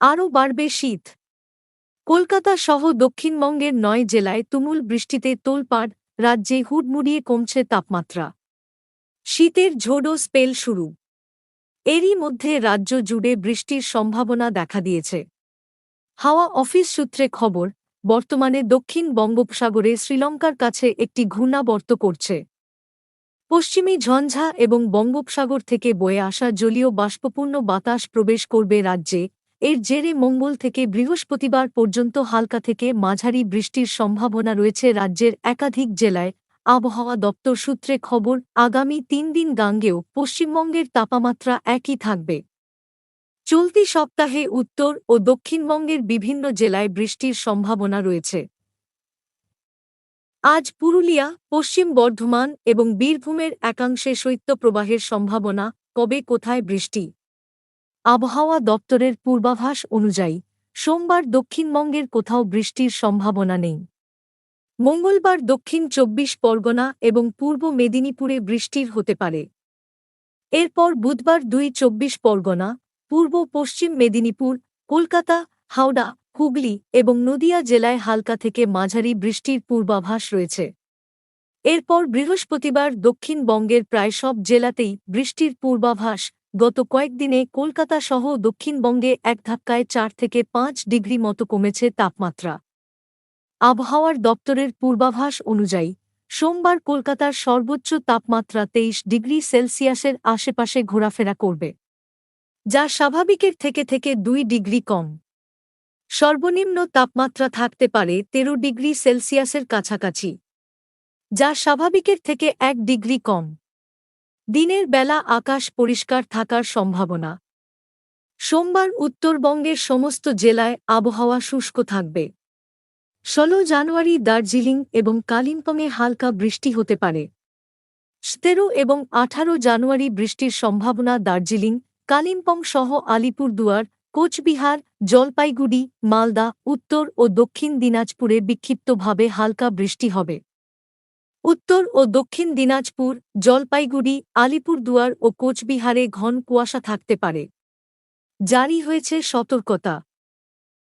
আরও বাড়বে শীত। কলকাতা সহ দক্ষিণবঙ্গের নয় জেলায় তুমুল বৃষ্টিতে তোলপাড়, রাজ্যে হুডমুড়িয়ে কমছে তাপমাত্রা। শীতের ঝোড়ো স্পেল শুরু। এরই মধ্যে রাজ্য জুড়ে বৃষ্টির সম্ভাবনা দেখা দিয়েছে। হাওয়া অফিস সূত্রে খবর, বর্তমানে দক্ষিণ বঙ্গোপসাগরে শ্রীলঙ্কার কাছে একটি ঘূর্ণাবর্ত করছে। পশ্চিমী ঝঞ্ঝা এবং বঙ্গোপসাগর থেকে বয়ে আসা জলীয় বাষ্পপূর্ণ বাতাস প্রবেশ করবে রাজ্যে এর জেরে মঙ্গল থেকে বৃহস্পতিবার পর্যন্ত হালকা থেকে মাঝারি বৃষ্টির সম্ভাবনা রয়েছে রাজ্যের একাধিক জেলায়। আবহাওয়া দপ্তর সূত্রে খবর, আগামী তিন দিন গাঙ্গেও পশ্চিমবঙ্গের তাপমাত্রা একই থাকবে। চলতি সপ্তাহে উত্তর ও দক্ষিণবঙ্গের বিভিন্ন জেলায় বৃষ্টির সম্ভাবনা রয়েছে। আজ পুরুলিয়া, পশ্চিম বর্ধমান এবং বীরভূমের একাংশে শৈত্যপ্রবাহের সম্ভাবনা, কবে কোথায় বৃষ্টি? আবহাওয়া দপ্তরের পূর্বাভাস অনুযায়ী, সোমবার দক্ষিণবঙ্গের কোথাও বৃষ্টির সম্ভাবনা নেই। মঙ্গলবার দক্ষিণ চব্বিশ পরগনা এবং পূর্ব মেদিনীপুরে বৃষ্টির হতে পারে। এরপর বুধবার দুই চব্বিশ পরগনা, পূর্ব পশ্চিম মেদিনীপুর, কলকাতা, হাওড়া, হুগলি এবং নদিয়া জেলায় হালকা থেকে মাঝারি বৃষ্টির পূর্বাভাস রয়েছে। এরপর বৃহস্পতিবার দক্ষিণবঙ্গের প্রায় সব জেলাতেই বৃষ্টির পূর্বাভাস গত কয়েকদিনে কলকাতা সহ দক্ষিণবঙ্গে এক ধাক্কায় চার থেকে পাঁচ ডিগ্রি মতো কমেছে তাপমাত্রা। আবহাওয়ার দপ্তরের পূর্বাভাস অনুযায়ী, সোমবার কলকাতার সর্বোচ্চ তাপমাত্রা তেইশ ডিগ্রি সেলসিয়াসের আশেপাশে ঘোরাফেরা করবে, যা স্বাভাবিকের থেকে থেকে দুই ডিগ্রি কম। সর্বনিম্ন তাপমাত্রা থাকতে পারে তেরো ডিগ্রি সেলসিয়াসের কাছাকাছি, যা স্বাভাবিকের থেকে এক ডিগ্রি কম। দিনের বেলা আকাশ পরিষ্কার থাকার সম্ভাবনা। সোমবার উত্তরবঙ্গের সমস্ত জেলায় আবহাওয়া শুষ্ক থাকবে। ষোলো জানুয়ারি দার্জিলিং এবং কালিম্পংয়ে হালকা বৃষ্টি হতে পারে। তেরো এবং আঠারো জানুয়ারি বৃষ্টির সম্ভাবনা দার্জিলিং, কালিম্পং সহ আলিপুরদুয়ার, কোচবিহার, জলপাইগুড়ি, মালদা, উত্তর ও দক্ষিণ দিনাজপুরে বিক্ষিপ্তভাবে হালকা বৃষ্টি হবে। উত্তর ও দক্ষিণ দিনাজপুর, জলপাইগুড়ি, আলিপুরদুয়ার ও কোচবিহারে ঘন কুয়াশা থাকতে পারে। জারি হয়েছে সতর্কতা।